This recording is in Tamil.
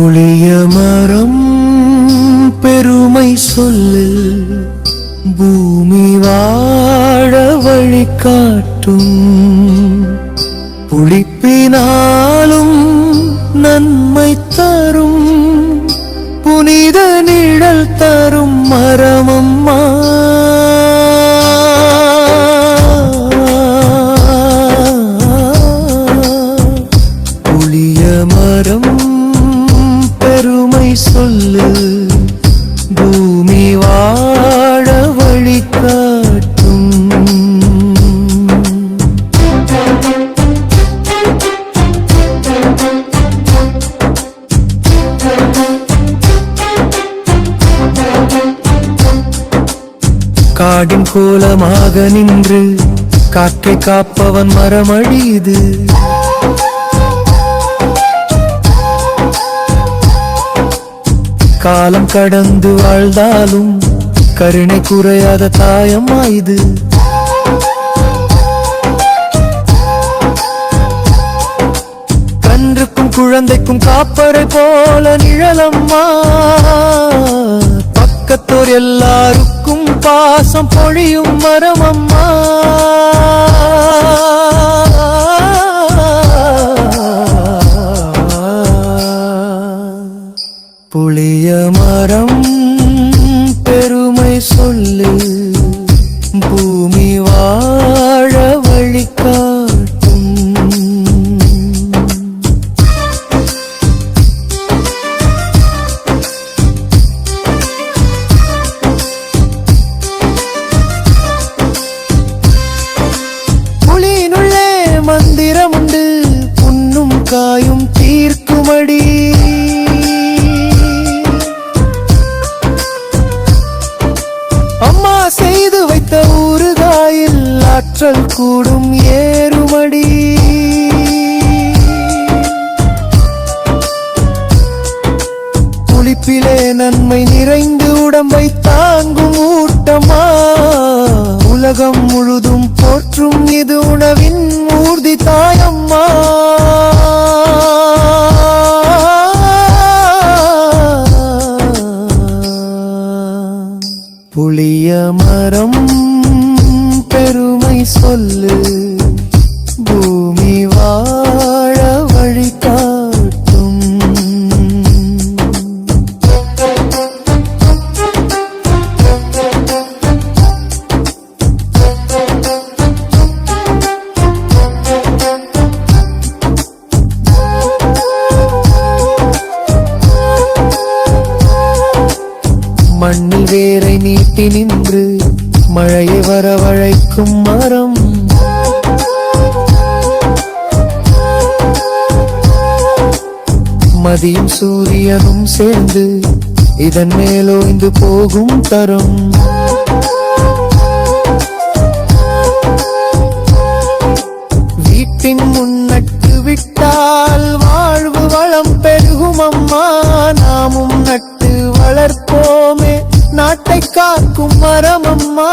புளிய மரம் பெருமை சொல்லு. பூமி வாழ வழி காட்டும். புளிப்பினாலும் நன்மை தரும். புனித நிழல் தரும் மரமும் சொல்லு. பூமி வாழ வழி காட்டும். காடின் கோலமாக நின்று காற்றை காப்பவன் மரமழியுது காலம் கடந்து வாழ்ந்தாலும் கருணை குறையாத தாயம்மா இது கன்றுக்கும் குழந்தைக்கும் காப்பரை போல நிழலம்மா. பக்கத்தோர் எல்லாருக்கும் பாசம் பொழியும் மரமம்மா. மந்திரம் உண்டு புண்ணும் காயும் தீர்க்குமடி. அம்மா செய்து வைத்த ஊறுகாயில் ஆற்றல் கூடும் ஏறுமடி. புளிப்பிலே நன்மை நிறைந்து உடம்பை தாங்கும் ஊட்டமா. உலகம் முழுதும் போற்றும் இது புளிய மரம் பெருமை சொல்லு. பூமி மண்ணில் வேரை நீட்டி நின்று மழையை வரவழைக்கும் மரம். மதியும் சூரியனும் சேர்ந்து இதன் மேலோய்ந்து போகும் தரம். வீட்டின் முன்னட்டு நாட்டை காக்கும் மரம் அம்மா